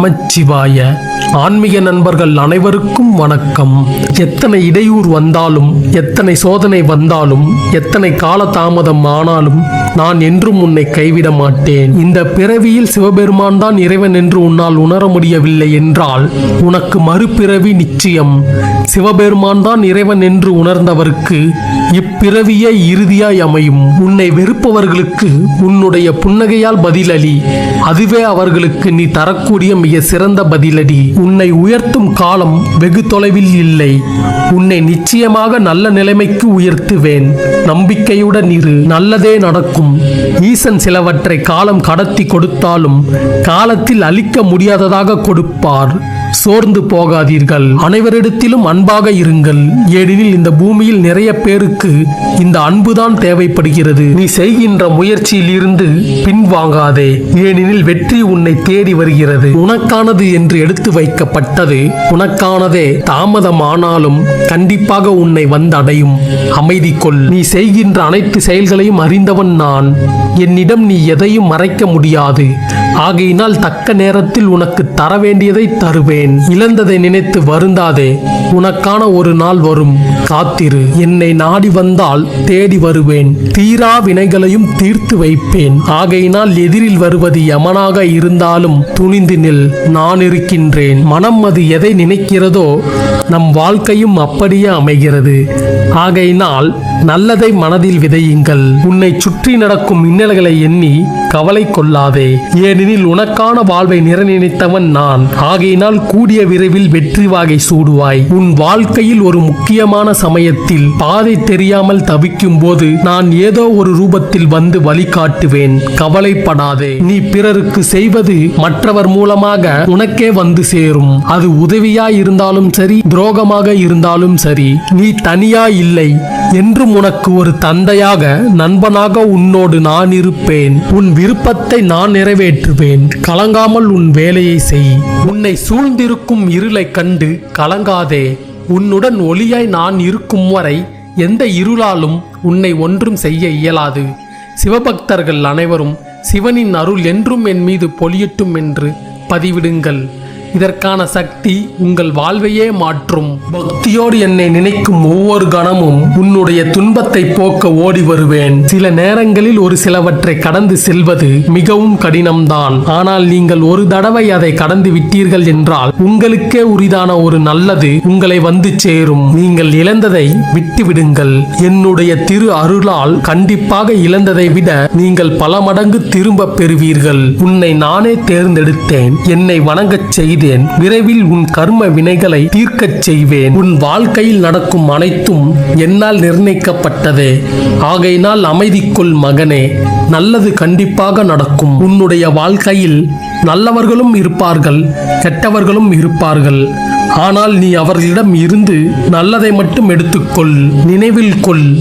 நமச்சிவாய. ஆன்மீக நண்பர்கள் அனைவருக்கும் வணக்கம். எத்தனை இடையூர் வந்தாலும் எத்தனை சோதனை வந்தாலும் எத்தனை கால தாமதம் ஆனாலும் நான் என்றும் உன்னை கைவிட மாட்டேன். இந்த பிறவியில் சிவபெருமான் தான் இறைவன் என்று உன்னால் உணர முடியவில்லை என்றால் உனக்கு மறுபிறவி நிச்சயம். சிவபெருமான் தான் இறைவன் என்று உணர்ந்தவருக்கு இப்பிறவியே இறுதியாய் அமையும். உன்னை வெறுப்பவர்களுக்கு உன்னுடைய புன்னகையால் பதிலளி அதுவே அவர்களுக்கு நீ தரக்கூடிய கூறிய சிறந்த பதிலடி. உன்னை உயர்த்தும் காலம் வெகு தொலைவில் இல்லை. உன்னை நிச்சயமாக நல்ல நிலைமைக்கு உயர்த்துவேன். நம்பிக்கையுடன் இரு. நல்லதே நடக்கும். ஈசன் சிலவற்றை காலம் கடத்தி கொடுத்தாலும் காலத்தில் அழிக்க முடியாததாக கொடுப்பார். சோர்ந்து போகாதீர்கள். அனைவரிடத்திலும் அன்பாக இருங்கள். ஏனெனில் இந்த பூமியில் நிறைய பேருக்கு இந்த அன்புதான் தேவைப்படுகிறது. நீ செய்கின்ற முயற்சியில் இருந்து பின்வாங்காதே. ஏனெனில் வெற்றி உன்னை தேடி வருகிறது. உனக்கானது என்று எடுத்து வைக்கப்பட்டது உனக்கானதே. தாமதமானாலும் கண்டிப்பாக உன்னை வந்தடையும். அமைதி கொள். நீ செய்கின்ற அனைத்து செயல்களையும் அறிந்தவன் நான். என்னிடம் நீ எதையும் மறைக்க முடியாது. ஆகையினால் தக்க நேரத்தில் உனக்கு தர வேண்டியதை தருவேன். இழந்ததை நினைத்து வருந்தாதே. உனக்கான ஒரு நாள் வரும். காத்திரு. என்னை நாடி வந்தால் தேடி வருவேன். தீரா வினைகளையும் தீர்த்து வைப்பேன். ஆகையினால் எதிரில் வருவது யமனாக இருந்தாலும் துணிந்து நில். நான் இருக்கின்றேன். மனம் அது எதை நினைக்கிறதோ நம் வாழ்க்கையும் அப்படியே அமைகிறது. ஆகையினால் நல்லதை மனதில் விதையுங்கள். உன்னை சுற்றி நடக்கும் மின்னல்களை எண்ணி கவலை கொள்ளாதே. ஏனெனில் உனக்கான வாழ்வை நிறநினைத்தவன் நான். ஆகையினால் கூடிய விரைவில் வெற்றி வாகை சூடுவாய். உன் வாழ்க்கையில் ஒரு முக்கியமான சமயத்தில் பாதை தெரியாமல் தவிக்கும் போது நான் ஏதோ ஒரு ரூபத்தில் வந்து வழிகாட்டுவேன். கவலைப்படாதே. நீ பிறருக்கு செய்வது மற்றவர் மூலமாக உனக்கே வந்து சேரும். அது உதவியாய் இருந்தாலும் சரி துரோகமாக இருந்தாலும் சரி நீ தனியா இல்லை என்றும் உனக்கு ஒரு தந்தையாக நண்பனாக உன்னோடு நான் இருப்பேன். உன் விருப்பத்தை நான் நிறைவேற்றுவேன். கலங்காமல் உன் வேலையை செய். உன்னை சூழ்ந்திருக்கும் இருளை கண்டு கலங்காதே. உன்னுடன் ஒளியாய் நான் இருக்கும் வரை எந்த இருளாலும் உன்னை ஒன்றும் செய்ய இயலாது. சிவபக்தர்கள் அனைவரும் சிவனின் அருள் என்றும் என் மீது பொலியட்டும் என்று பதிவிடுங்கள். இதற்கான சக்தி உங்கள் வாழ்வையே மாற்றும். பக்தியோடு என்னை நினைக்கும் ஒவ்வொரு கணமும் உன்னுடைய துன்பத்தை போக்க ஓடி வருவேன். சில நேரங்களில் ஒரு சிலவற்றை கடந்து செல்வது மிகவும் கடினம்தான். ஆனால் நீங்கள் ஒரு தடவை அதை கடந்து விட்டீர்கள் என்றால் உங்களுக்கே உரிதான ஒரு நல்லது உங்களை வந்து சேரும். நீங்கள் இழந்ததை விட்டுவிடுங்கள். என்னுடைய திரு அருளால் கண்டிப்பாக இழந்ததை விட நீங்கள் பல மடங்கு திரும்ப பெறுவீர்கள். உன்னை நானே தேர்ந்தெடுத்தேன். என்னை வணங்கச் செய்து செய்தேன். விரைவில் உன் கர்ம வினைகளை தீர்க்கச் செய்வேன். உன் வாழ்க்கையில் நடக்கும் அனைத்தும் என்னால் நிர்ணயிக்கப்பட்டதே. ஆகையினால் அமைதிக்குள் மகனே. நல்லது கண்டிப்பாக நடக்கும். உன்னுடைய வாழ்க்கையில் நல்லவர்களும் இருப்பார்கள் கெட்டவர்களும் இருப்பார்கள். ஆனால் நீ அவர்களிடம் இருந்து நல்லதை மட்டும் எடுத்துக்கொள் நினைவில் கொள்.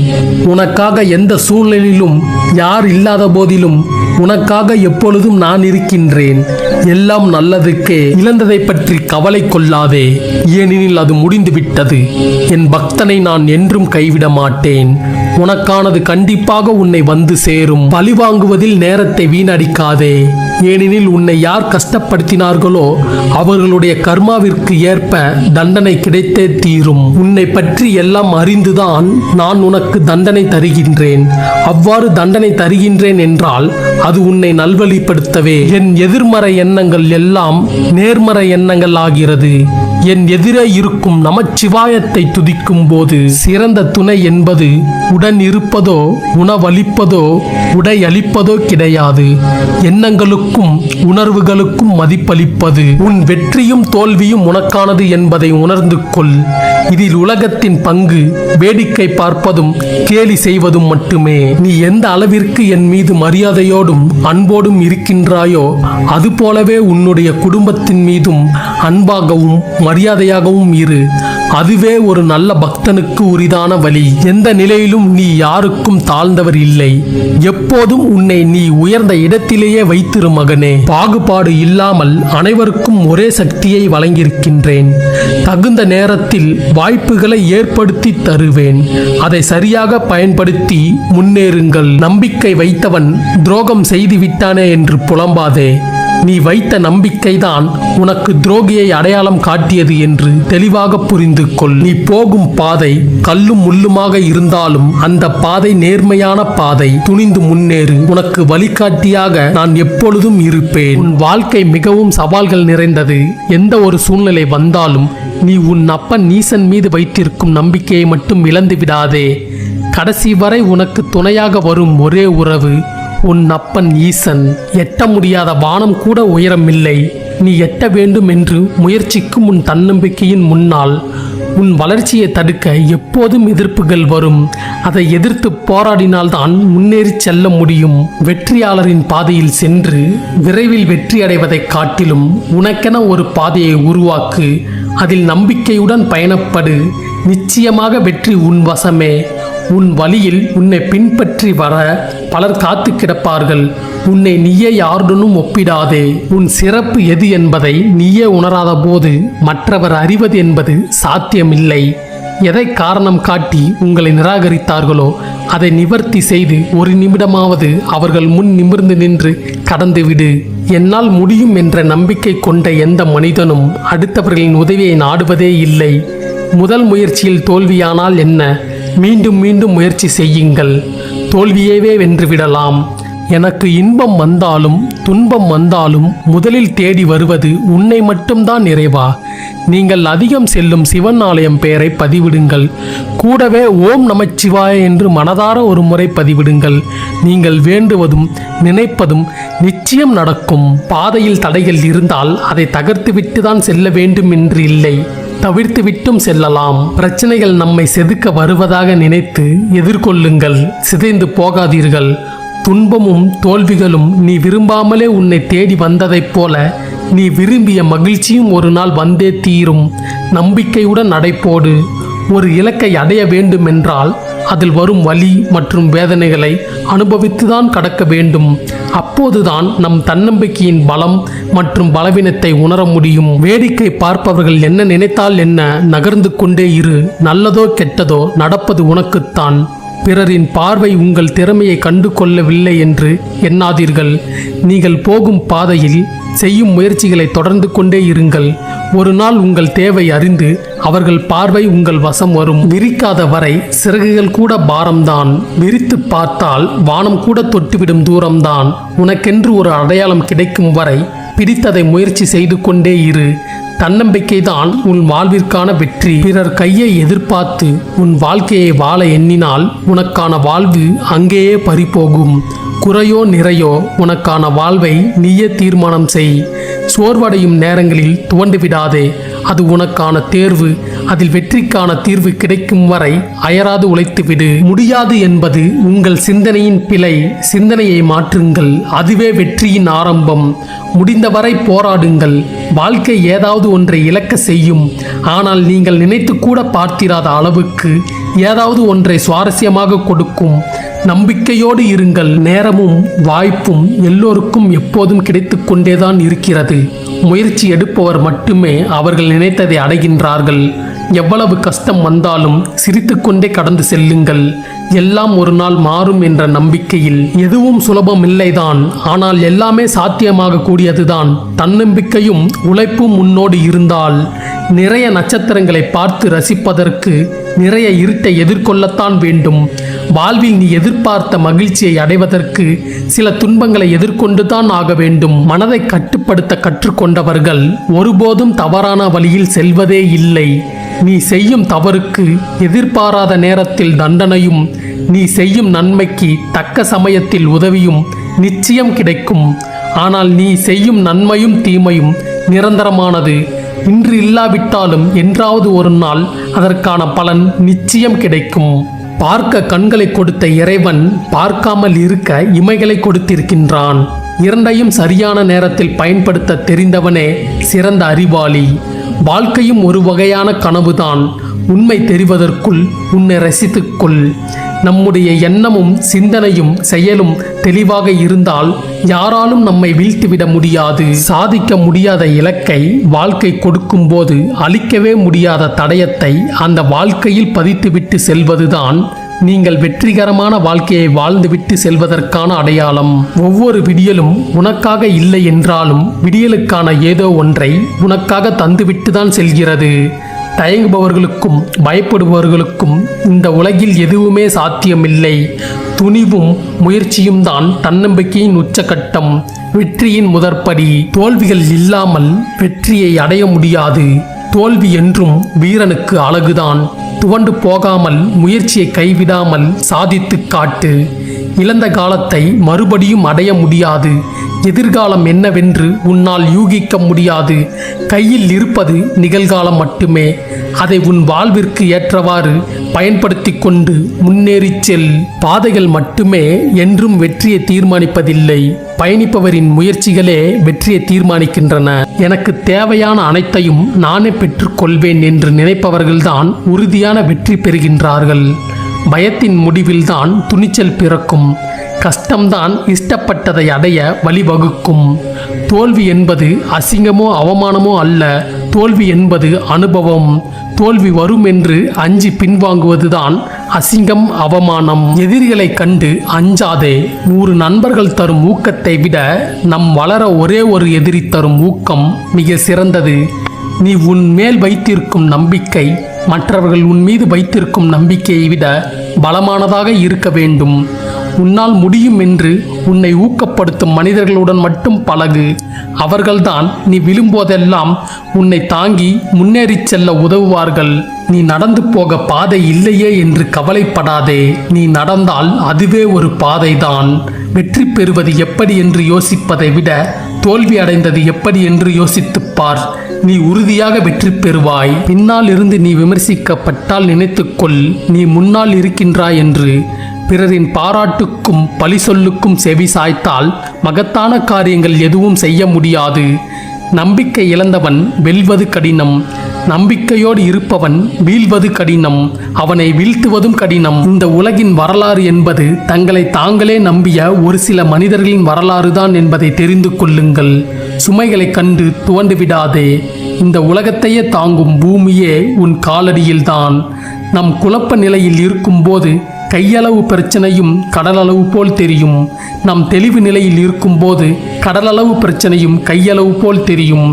உனக்காக எந்த சூழ்நிலையிலும் யார் இல்லாத போதிலும் உனக்காக எப்பொழுதும் நான் இருக்கின்றேன். எல்லாம் நல்லதுக்கே இழந்ததை பற்றி கவலை கொள்ளாதே. ஏனெனில் அது முடிந்துவிட்டது. என் பக்தனை நான் என்றும் கைவிட மாட்டேன். உனக்கானது கண்டிப்பாக உன்னை வந்து சேரும். பழிவாங்குவதில் நேரத்தை வீணடிக்காதே. ஏனெனில் உன்னை யார் கஷ்டப்படுத்தினார்களோ அவர்களுடைய கர்மாவிற்கு ஏற்ப தண்டனை கிடைத்தே தீரும். உன்னை பற்றி எல்லாம் அறிந்துதான் நான் உனக்கு தண்டனை தருகின்றேன். அவ்வாறு தண்டனை தருகின்றேன் என்றால் அது உன்னை நல்வழிப்படுத்தவே. என் எதிர்மறை எண்ணங்கள் எல்லாம் நேர்மறை எண்ணங்கள் ஆகிறது. என் எதிரே இருக்கும் நமச்சிவாயத்தை துதிக்கும் போது சிறந்த துணை என்பது உடன் இருப்பதோ உணவளிப்பதோ உடையளிப்பதோ கிடையாது. எண்ணங்களுக்கும் உணர்வுகளுக்கும் மதிப்பளிப்பது உன் வெற்றியும் தோல்வியும் உனக்கானது என்பதை உணர்ந்து கொள். இதில் உலகத்தின் பங்கு வேடிக்கை பார்ப்பதும் கேலி செய்வதும் மட்டுமே. நீ எந்த அளவிற்கு என் மீது மரியாதையோடும் அன்போடும் இருக்கின்றாயோ அதுபோலவே உன்னுடைய குடும்பத்தின் மீதும் அன்பாகவும் மரியாதையாகவும் இரு. அதுவே ஒரு நல்ல பக்தனுக்கு உரிதான வழி. எந்த நிலையிலும் நீ யாருக்கும் தாழ்ந்தவர் இல்லை. எப்போதும் உன்னை நீ உயர்ந்த இடத்திலேயே வைத்திரு மகனே. பாகுபாடு இல்லாமல் அனைவருக்கும் ஒரே சக்தியை வழங்கியிருக்கின்றேன். தகுந்த நேரத்தில் வாய்ப்புகளை ஏற்படுத்தி தருவேன். அதை சரியாக பயன்படுத்தி முன்னேறுங்கள். நம்பிக்கை வைத்தவன் துரோகம் செய்து விட்டானே என்று புலம்பாதே. நீ வைத்த நம்பிக்கைதான் உனக்கு துரோகியை அடையாளம் காட்டியது என்று தெளிவாக புரிந்து கொள். நீ போகும் பாதை கல்லும் முள்ளுமாக இருந்தாலும் அந்த பாதை நேர்மையான பாதை துணிந்து முன்னேறு. உனக்கு வழிகாட்டியாக நான் எப்பொழுதும் இருப்பேன். உன் வாழ்க்கை மிகவும் சவால்கள் நிறைந்தது. எந்த ஒரு சூழ்நிலை வந்தாலும் நீ உன் அப்பன் நீசன் மீது வைத்திருக்கும் நம்பிக்கையை மட்டும் இழந்து விடாதே கடைசி வரை உனக்கு துணையாக வரும் ஒரே உறவு உன் அப்பன் ஈசன் எட்ட முடியாத வானம் கூட உயரமில்லை. நீ எட்ட வேண்டும் என்று முயற்சிக்கும் உன் தன்னம்பிக்கையின் முன்னால் உன் வளர்ச்சியை தடுக்க எப்போதும் எதிர்ப்புகள் வரும். அதை எதிர்த்து போராடினால்தான் முன்னேறி செல்ல முடியும். வெற்றியாளரின் பாதையில் சென்று விரைவில் வெற்றி அடைவதைக் காட்டிலும் உனக்கென ஒரு பாதையை உருவாக்கு. அதில் நம்பிக்கையுடன் பயணப்படு. நிச்சயமாக வெற்றி உன் வசமே. உன் வழியில் உன்னை பின்பற்றி வர பலர் காத்து கிடப்பார்கள். உன்னை நீயே யாருடனும் ஒப்பிடாதே. உன் சிறப்பு எது என்பதை நீயே உணராத போது மற்றவர் அறிவது என்பது சாத்தியமில்லை. எதை காரணம் காட்டி உங்களை நிராகரித்தார்களோ அதை நிவர்த்தி செய்து ஒரு நிமிடமாவது அவர்கள் முன் நிமிர்ந்து நின்று கடந்துவிடு. என்னால் முடியும் என்ற நம்பிக்கை கொண்ட எந்த மனிதனும் அடுத்தவர்களின் உதவியை நாடுவதே இல்லை. முதல் முயற்சியில் தோல்வியானால் என்ன? மீண்டும் மீண்டும் முயற்சி செய்யுங்கள். தோல்வியவே வென்றுவிடலாம் எனக்கு இன்பம் வந்தாலும் துன்பம் வந்தாலும் முதலில் தேடி வருவது உன்னை மட்டும்தான் நிறைவா? நீங்கள் அதிகம் செல்லும் சிவன் ஆலயம் பெயரை பதிவிடுங்கள். கூடவே ஓம் நமச்சிவாய என்று மனதார ஒரு முறை பதிவிடுங்கள். நீங்கள் வேண்டுவதும் நினைப்பதும் நிச்சயம் நடக்கும். பாதையில் தடைகள் இருந்தால் அதை தகர்த்துவிட்டு தான் செல்ல வேண்டும் என்று இல்லை. தவிர்த்து விட்டும் செல்லலாம். பிரச்சனைகள் நம்மை செதுக்க வருவதாக நினைத்து எதிர்கொள்ளுங்கள். சிதைந்து போகாதீர்கள். துன்பமும் தோல்விகளும் நீ விரும்பாமலே உன்னை தேடி வந்ததைப் போல நீ விரும்பிய மகிழ்ச்சியும் ஒரு நாள் வந்தே தீரும். நம்பிக்கையுடன் நடைபோடு. ஒரு இலக்கை அடைய வேண்டுமென்றால் அதில் வரும் வலி மற்றும் வேதனைகளை அனுபவித்துதான் கடக்க வேண்டும். அப்போதுதான் நம் தன்னம்பிக்கையின் பலம் மற்றும் பலவீனத்தை உணர முடியும். வேடிக்கை பார்ப்பவர்கள் என்ன நினைத்தால் என்ன? நகர்ந்து கொண்டே இரு. நல்லதோ கெட்டதோ நடப்பது உனக்குத்தான். பிறரின் பார்வை உங்கள் திறமையை கண்டு கொள்ளவில்லை என்று எண்ணாதீர்கள். நீங்கள் போகும் பாதையில் செய்யும் முயற்சிகளை தொடர்ந்து கொண்டே இருங்கள். ஒரு நாள் உங்கள் தேவை அறிந்து அவர்கள் பார்வை உங்கள் வசம் வரும். விரிக்காத வரை சிறகுகள் கூட பாரம்தான். விரித்து பார்த்தால் வானம் கூட தொட்டுவிடும் தூரம்தான். உனக்கென்று ஒரு அடையாளம் கிடைக்கும் வரை பிடித்ததை முயற்சி செய்து கொண்டே இரு. தன்னம்பிக்கைதான் உன் வாழ்விற்கான வெற்றி. பிறர் கையை எதிர்பார்த்து உன் வாழ்க்கையை வாழ எண்ணினால் உனக்கான வாழ்வு அங்கேயே பறிபோகும். குறையோ நிறையோ உனக்கான வாழ்வை நீயே தீர்மானம் செய். சோர்வடையும் நேரங்களில் துவண்டு விடாதே அது உனக்கான தேர்வு. அதில் வெற்றிக்கான தீர்வு கிடைக்கும் வரை அயராது உழைத்து விடு முடியாது என்பது உங்கள் சிந்தனையின் பிழை. சிந்தனையை மாற்றுங்கள். அதுவே வெற்றியின் ஆரம்பம். முடிந்தவரை போராடுங்கள். வாழ்க்கை ஏதாவது ஒன்றை இழக்க செய்யும். ஆனால் நீங்கள் நினைத்து கூட பார்த்திராத அளவுக்கு ஏதாவது ஒன்றை சுவாரஸ்யமாக கொடுக்கும். நம்பிக்கையோடு இருங்கள். நேரமும் வாய்ப்பும் எல்லோருக்கும் எப்போதும் கிடைத்து கொண்டேதான் இருக்கிறது. முயற்சி எடுப்பவர் மட்டுமே அவர்கள் நினைத்ததை அடைகின்றார்கள். எவ்வளவு கஷ்டம் வந்தாலும் சிரித்துக்கொண்டே கடந்து செல்லுங்கள். எல்லாம் ஒரு நாள் மாறும் என்ற நம்பிக்கையில். எதுவும் சுலபம் இல்லைதான். ஆனால் எல்லாமே சாத்தியமாக கூடியதுதான். தன்னம்பிக்கையும் உழைப்பும் முன்னோடு இருந்தால் நிறைய நட்சத்திரங்களை பார்த்து ரசிப்பதற்கு நிறைய இருட்டை எதிர்கொள்ளத்தான் வேண்டும். வாழ்வில் நீ எதிர்பார்த்த மகிழ்ச்சியை அடைவதற்கு சில துன்பங்களை எதிர்கொண்டுதான் ஆக வேண்டும். மனதை கட்டுப்படுத்த கற்றுக்கொண்டவர்கள் ஒருபோதும் தவறான வழியில் செல்வதே இல்லை. நீ செய்யும் தவறுக்கு எதிர்பாராத நேரத்தில் தண்டனையும் நீ செய்யும் நன்மைக்கு தக்க சமயத்தில் உதவியும் நிச்சயம் கிடைக்கும். ஆனால் நீ செய்யும் நன்மையும் தீமையும் நிரந்தரமானது. இன்று இல்லாவிட்டாலும் என்றாவது ஒரு நாள் அதற்கான பலன் நிச்சயம் கிடைக்கும். பார்க்க கண்களை கொடுத்த இறைவன் பார்க்காமல் இருக்க இமைகளை கொடுத்திருக்கின்றான். இரண்டையும் சரியான நேரத்தில் பயன்படுத்த தெரிந்தவனே சிறந்த அறிவாளி. வாழ்க்கையும் ஒரு வகையான கனவுதான். உண்மை தெரிவதற்குள் உன்னை ரசித்துக்கொள். நம்முடைய எண்ணமும் சிந்தனையும் செயலும் தெளிவாக இருந்தால் யாராலும் நம்மை வீழ்த்திவிட முடியாது. சாதிக்க முடியாத இலக்கை வாழ்க்கை கொடுக்கும்போது அழிக்கவே முடியாத தடயத்தை அந்த வாழ்க்கையில் பதித்துவிட்டு செல்வதுதான் நீங்கள் வெற்றிகரமான வாழ்க்கையை வாழ்ந்துவிட்டு செல்வதற்கான அடையாளம் ஒவ்வொரு விடியலும் உனக்காக இல்லை என்றாலும் விடியலுக்கான ஏதோ ஒன்றை உனக்காக தந்துவிட்டு தான் செல்கிறது. தயங்குபவர்களுக்கும் பயப்படுபவர்களுக்கும் இந்த உலகில் எதுவுமே சாத்தியமில்லை. துணிவும் முயற்சியும் தான் தன்னம்பிக்கையின் உச்சகட்டம். வெற்றியின் முதற்படி தோல்விகள் இல்லாமல் வெற்றியை அடைய முடியாது. தோல்வி என்றும் வீரனுக்கு அழகுதான். துவண்டு போகாமல் முயற்சியை கைவிடாமல் சாதித்துக் காட்டு. இழந்த காலத்தை மறுபடியும் அடைய முடியாது. எதிர்காலம் என்னவென்று உன்னால் யூகிக்க முடியாது. கையில் இருப்பது நிகழ்காலம் மட்டுமே. அதை உன் வாழ்விற்கு ஏற்றவாறு பயன்படுத்தி கொண்டு முன்னேறிச் செல். பாதைகள் மட்டுமே என்றும் வெற்றியை தீர்மானிப்பதில்லை. பயணிப்பவரின் முயற்சிகளே வெற்றியை தீர்மானிக்கின்றன. எனக்கு தேவையான அனைத்தையும் நானே பெற்றுக்கொள்வேன் என்று நினைப்பவர்கள்தான் உறுதியான வெற்றி பெறுகின்றார்கள். பயத்தின் முடிவில்தான் துணிச்சல் பிறக்கும். கஷ்டம்தான் இஷ்டப்பட்டதை அடைய வழிவகுக்கும். தோல்வி என்பது அசிங்கமோ அவமானமோ அல்ல. தோல்வி என்பது அனுபவம். தோல்வி வரும் என்று அஞ்சி பின்வாங்குவதுதான் அசிங்கம் அவமானம். எதிரிகளை கண்டு அஞ்சாதே. நூறு நண்பர்கள் தரும் ஊக்கத்தை விட நம் வளர ஒரே ஒரு எதிரி தரும் ஊக்கம் மிக சிறந்தது. நீ உன் மேல் வைத்திருக்கும் நம்பிக்கை மற்றவர்கள் உன் மீது வைத்திருக்கும் நம்பிக்கையை விட பலமானதாக இருக்க வேண்டும். உன்னால் முடியும் என்று உன்னை ஊக்கப்படுத்தும் மனிதர்களுடன் மட்டும் பழகு. அவர்கள்தான் நீ விழும்போதெல்லாம் உன்னை தாங்கி முன்னேறிச் செல்ல உதவுவார்கள். நீ நடந்து போக பாதை இல்லையே என்று கவலைப்படாதே. நீ நடந்தால் அதுவே ஒரு பாதைதான். வெற்றி பெறுவது எப்படி என்று யோசிப்பதை விட தோல்வி அடைந்தது எப்படி என்று யோசித்துப் பார் நீ உறுதியாக வெற்றி பெறுவாய். பின்னால் இருந்து நீ விமர்சிக்கப்பட்டால் நினைத்துக்கொள். நீ முன்னால் இருக்கின்றாய் என்று. பிறரின் பாராட்டுக்கும் பழி சொல்லுக்கும் செவி சாய்த்தால் மகத்தான காரியங்கள் எதுவும் செய்ய முடியாது. நம்பிக்கை இழந்தவன் வெல்வது கடினம். நம்பிக்கையோடு இருப்பவன் வீழ்வது கடினம் அவனை வீழ்த்துவதும் கடினம். இந்த உலகின் வரலாறு என்பது தங்களை தாங்களே நம்பிய ஒரு சில மனிதர்களின் வரலாறு தான் என்பதை தெரிந்து கொள்ளுங்கள். சுமைகளை கண்டு துவண்டு விடாதே. இந்த உலகத்தையே தாங்கும் பூமியே உன் காலடியில்தான். நம் குழப்ப நிலையில் இருக்கும்போது கையளவு பிரச்சனையும் கடலளவு போல் தெரியும். நம் தெளிவு நிலையில் இருக்கும்போது கடலளவு பிரச்சனையும் கையளவு போல் தெரியும்.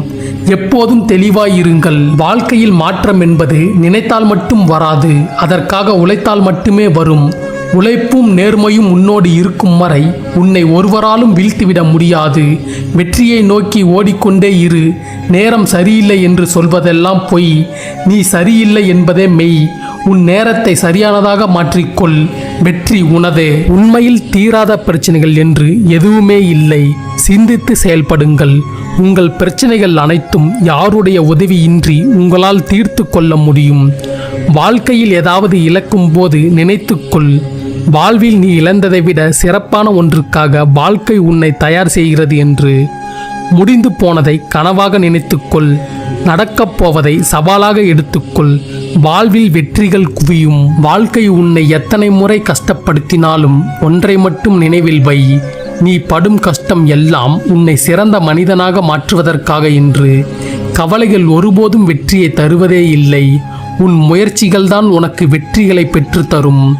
எப்போதும் தெளிவாயிருங்கள் வாழ்க்கையில் மாற்றம் என்பது நினைத்தால் மட்டும் வராது அதற்காக உழைத்தால் மட்டுமே வரும். உழைப்பும் நேர்மையும் உன்னோடு இருக்கும் வரை உன்னை ஒருவராலும் வீழ்த்திவிட முடியாது. வெற்றியை நோக்கி ஓடிக்கொண்டே இரு. நேரம் சரியில்லை என்று சொல்வதெல்லாம் பொய். நீ சரியில்லை என்பதே மெய். உன் நேரத்தை சரியானதாக மாற்றிக்கொள். வெற்றி உனதே உண்மையில் தீராத பிரச்சனைகள் என்று எதுவுமே இல்லை. சிந்தித்து செயல்படுங்கள். உங்கள் பிரச்சனைகள் அனைத்தும் யாருடைய உதவியின்றி உங்களால் தீர்த்து கொள்ள முடியும். வாழ்க்கையில் ஏதாவது இழக்கும் போது நினைத்துக்கொள். வாழ்வில் நீ இழந்ததை விட சிறப்பான ஒன்றுக்காக வாழ்க்கை உன்னை தயார் செய்கிறது என்று. முடிந்து போனதை கனவாக நினைத்துக்கொள். நடக்கப் போவதை சவாலாக எடுத்துக்கொள். வாழ்வில் வெற்றிகள் குவியும். வாழ்க்கை உன்னை எத்தனை முறை கஷ்டப்படுத்தினாலும் ஒன்றை மட்டும் நினைவில் வை. நீ படும் கஷ்டம் எல்லாம் உன்னை சிறந்த மனிதனாக மாற்றுவதற்காக என்று. கவலைகள் ஒருபோதும் வெற்றியை தருவதே இல்லை. உன் முயற்சிகள்தான் உனக்கு வெற்றிகளை பெற்றுத்தரும்.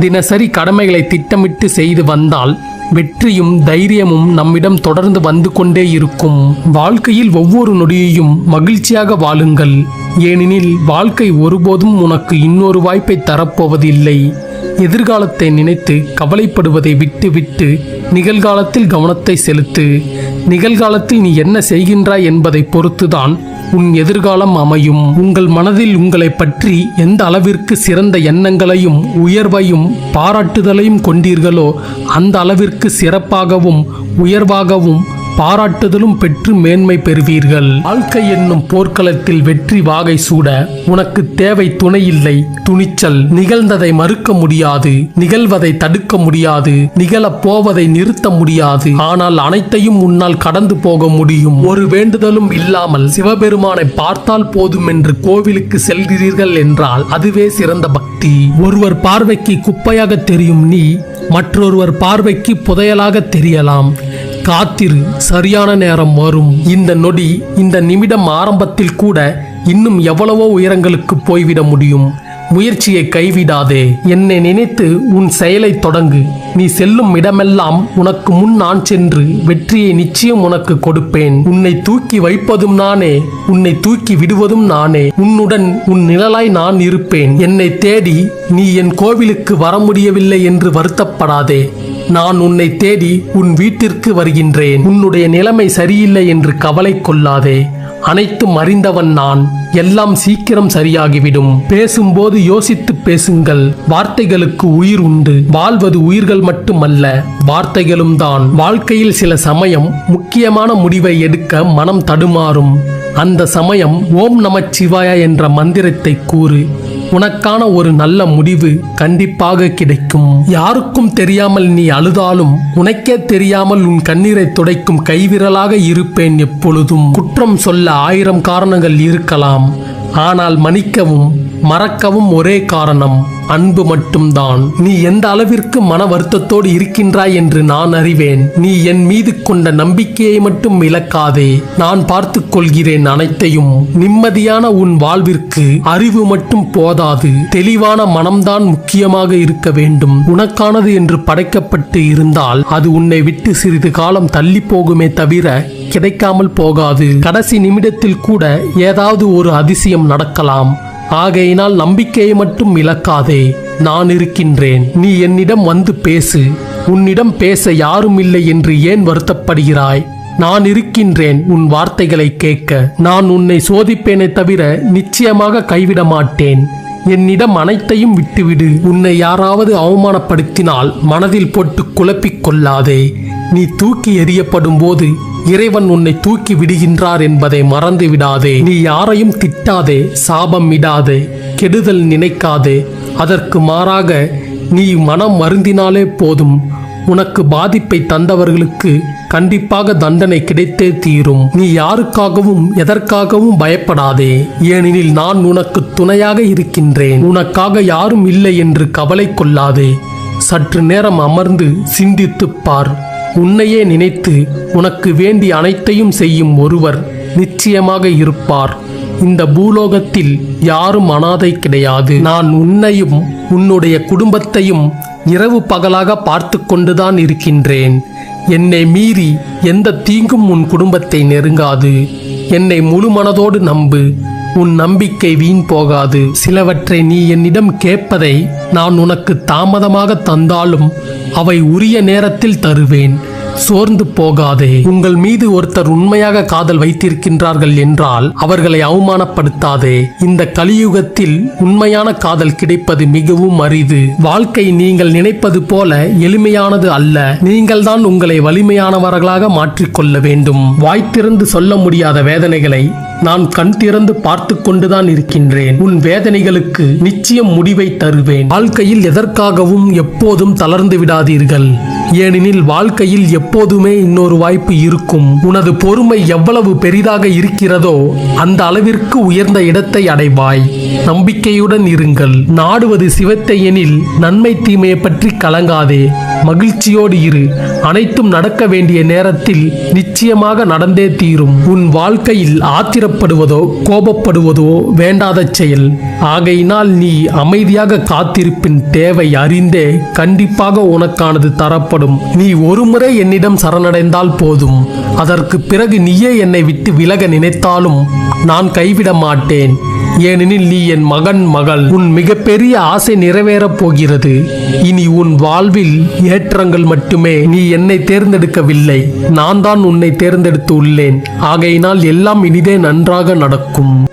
தினசரி கடமைகளை திட்டமிட்டு செய்து வந்தால் வெற்றியும் தைரியமும் நம்மிடம் தொடர்ந்து வந்து கொண்டே இருக்கும். வாழ்க்கையில் ஒவ்வொரு நொடியையும் மகிழ்ச்சியாக வாழுங்கள். ஏனெனில் வாழ்க்கை ஒருபோதும் உனக்கு இன்னொரு வாய்ப்பை தரப்போவதில்லை. எதிர்காலத்தை நினைத்து கவலைப்படுவதை விட்டுவிட்டு நிகழ்காலத்தில் கவனத்தை செலுத்து. நிகழ்காலத்தில் நீ என்ன செய்கின்றாய் என்பதை பொறுத்துதான் உன் எதிர்காலம் அமையும். உங்கள் மனதில் உங்களை பற்றி எந்த அளவிற்கு சிறந்த எண்ணங்களையும் உயர்வையும் பாராட்டுதலையும் கொண்டீர்களோ அந்த அளவிற்கு சிறப்பாகவும் உயர்வாகவும் பாராட்டுதலும் பெற்று மேன்மை பெறுவீர்கள். வாழ்க்கை என்னும் போர்க்களத்தில் வெற்றி வாகை சூட உனக்கு தேவை துணையில்லை துணிச்சல் நிகழ்ந்ததை மறுக்க முடியாது. நிகழ்வதை தடுக்க முடியாது. நிகழப் போவதை நிறுத்த முடியாது. ஆனால் அனைத்தையும் உன்னால் கடந்து போக முடியும். ஒரு வேண்டுதலும் இல்லாமல் சிவபெருமானை பார்த்தால் போதும் என்று கோவிலுக்கு செல்கிறீர்கள் என்றால் அதுவே சிறந்த பக்தி. ஒருவர் பார்வைக்கு குப்பையாக தெரியும் நீ மற்றொருவர் பார்வைக்கு புதையலாக தெரியலாம். காத்திரு. சரியான நேரம் வரும். இந்த நொடி இந்த நிமிடம் ஆரம்பத்தில் கூட இன்னும் எவ்வளவோ உயரங்களுக்கு போய்விட முடியும். முயற்சியை கைவிடாதே. என்னை நினைத்து உன் செயலை தொடங்கு. நீ செல்லும் இடமெல்லாம் உனக்கு முன் நான் சென்று வெற்றியை நிச்சயம் உனக்கு கொடுப்பேன். உன்னை தூக்கி வைப்பதும் நானே. உன்னை தூக்கி விடுவதும் நானே. உன்னுடன் உன் நிழலாய் நான் இருப்பேன். என்னை தேடி நீ என் கோவிலுக்கு வர முடியவில்லை என்று வருத்தப்படாதே. நான் உன்னை தேடி உன் வீட்டிற்கு வருகின்றேன். உன்னுடைய நிலைமை சரியில்லை என்று கவலை கொள்ளாதே. அனைத்தும் அறிந்தவன் நான். எல்லாம் சீக்கிரம் சரியாகிவிடும். பேசும்போது யோசித்து பேசுங்கள். வார்த்தைகளுக்கு உயிர் உண்டு. வாழ்வது உயிர்கள் மட்டுமல்ல வார்த்தைகளும் தான். வாழ்க்கையில் சில சமயம் முக்கியமான முடிவை எடுக்க மனம் தடுமாறும். அந்த சமயம் ஓம் நமச்சிவாய என்ற மந்திரத்தை கூறு. உனக்கான ஒரு நல்ல முடிவு கண்டிப்பாக கிடைக்கும். யாருக்கும் தெரியாமல் நீ அழுதாலும் உனக்கே தெரியாமல் உன் கண்ணீரை துடைக்கும் கைவிரலாக இருப்பேன் எப்பொழுதும். குற்றம் சொல்ல ஆயிரம் காரணங்கள் இருக்கலாம். ஆனால் மன்னிக்கவும் மறக்கவும் ஒரே காரணம் அன்பு மட்டும்தான். நீ எந்த அளவிற்கு மன வருத்தத்தோடு இருக்கின்றாய் என்று நான் அறிவேன். நீ என் மீது கொண்ட நம்பிக்கையை மட்டும் இழக்காதே. நான் பார்த்துக் கொள்கிறேன் அனைத்தையும். நிம்மதியான உன் வாழ்விற்கு அறிவு மட்டும் போதாது. தெளிவான மனம்தான் முக்கியமாக இருக்க வேண்டும். உனக்கானது என்று படைக்கப்பட்டு இருந்தால் அது உன்னை விட்டு சிறிது காலம் தள்ளி போகுமே தவிர கிடைக்காமல் போகாது. கடைசி நிமிடத்தில் கூட ஏதாவது ஒரு அதிசயம் நடக்கலாம். ஆகையினால் நம்பிக்கையை மட்டும் இழக்காதே நான் இருக்கின்றேன். நீ என்னிடம் வந்து பேசு. உன்னிடம் பேச யாரும் இல்லை என்று ஏன் வருத்தப்படுகிறாய்? நான் இருக்கின்றேன் உன் வார்த்தைகளை கேட்க. நான் உன்னை சோதிப்பேனே தவிர நிச்சயமாக கைவிட மாட்டேன். என்னிடம் அனைத்தையும் விட்டுவிடு. உன்னை யாராவது அவமானப்படுத்தினால் மனதில் போட்டு குழப்பிக் கொள்ளாதே. நீ தூக்கி எறியப்படும் போது இறைவன் உன்னை தூக்கி விடுகின்றார் என்பதை மறந்து விடாதே. நீ யாரையும் திட்டாதே சாபம் இடாதே கெடுதல் நினைக்காதே. அதற்கு மாறாக நீ மனம் வருந்தினாலே போதும். உனக்கு பாதிப்பை தந்தவர்களுக்கு கண்டிப்பாக தண்டனை கிடைத்தே தீரும். நீ யாருக்காகவும் எதற்காகவும் பயப்படாதே. ஏனெனில் நான் உனக்கு துணையாக இருக்கின்றேன். உனக்காக யாரும் இல்லை என்று கவலை கொள்ளாதே. சற்று நேரம் அமர்ந்து சிந்தித்துப் பார். உன்னையே நினைத்து உனக்கு வேண்டிய அனைத்தையும் செய்யும் ஒருவர் நிச்சயமாக இருப்பார். இந்த பூலோகத்தில் யாரும் அனாதை கிடையாது. நான் உன்னையும் உன்னுடைய குடும்பத்தையும் இரவு பகலாக பார்த்து கொண்டுதான் இருக்கின்றேன். என்னை மீறி எந்த தீங்கும் உன் குடும்பத்தை நெருங்காது. என்னை முழு மனதோடு நம்பு உன் நம்பிக்கை வீண் போகாது. சிலவற்றை நீ என்னிடம் கேட்பதை நான் உனக்கு தாமதமாக தந்தாலும் அவை உரிய நேரத்தில் தருவேன். சோர்ந்து போகாதே. உங்கள் மீது ஒருத்தர் உண்மையாக காதல் வைத்திருக்கின்றார்கள் என்றால் அவர்களை அவமானப்படுத்தாதே. இந்த கலியுகத்தில் உண்மையான காதல் கிடைப்பது மிகவும் அரிது. வாழ்க்கை நீங்கள் நினைப்பது போல எளிமையானது அல்ல. நீங்கள்தான் உங்களை வலிமையானவர்களாக மாற்றிக்கொள்ள வேண்டும். வாய்த்திறந்து சொல்ல முடியாத வேதனைகளை நான் கண் திறந்து பார்த்து கொண்டுதான் இருக்கின்றேன். உன் வேதனைகளுக்கு நிச்சயம் முடிவை தருவேன். வாழ்க்கையில் எதற்காகவும் எப்போதும் தளர்ந்து விடாதீர்கள். ஏனெனில் வாழ்க்கையில் எப்போதுமே இன்னொரு வாய்ப்பு இருக்கும். உனது பொறுமை எவ்வளவு பெரிதாக இருக்கிறதோ அந்த அளவிற்கு உயர்ந்த இடத்தை அடைவாய். நம்பிக்கையுடன் இருங்கள். நாடுவது சிவத்தை எனில் நன்மை தீமையை பற்றி கலங்காதே. மகிழ்ச்சியோடு இரு. அனைத்தும் நடக்க வேண்டிய நேரத்தில் நிச்சயமாக நடந்தே தீரும். உன் வாழ்க்கையில் ஆத்திரப்படுவதோ கோபப்படுவதோ வேண்டாத செயல். ஆகையினால் நீ அமைதியாக காத்திருப்பின் தேவை அறிந்தே கண்டிப்பாக உனக்கானது தரப்படும். நீ ஒருமுறை என்னிடம் சரணடைந்தால் போதும். அதற்கு பிறகு நீயே என்னை விட்டு விலக நினைத்தாலும் நான் கைவிட மாட்டேன். ஏனெனில் நீ என் மகன் மகள். உன் மிகப்பெரிய ஆசை நிறைவேறப் போகிறது. இனி உன் வாழ்வில் ஏற்றங்கள் மட்டுமே. நீ என்னை தேர்ந்தெடுக்கவில்லை. நான் தான் உன்னை தேர்ந்தெடுத்து உள்ளேன். ஆகையினால் எல்லாம் இனிதே நன்றாக நடக்கும்.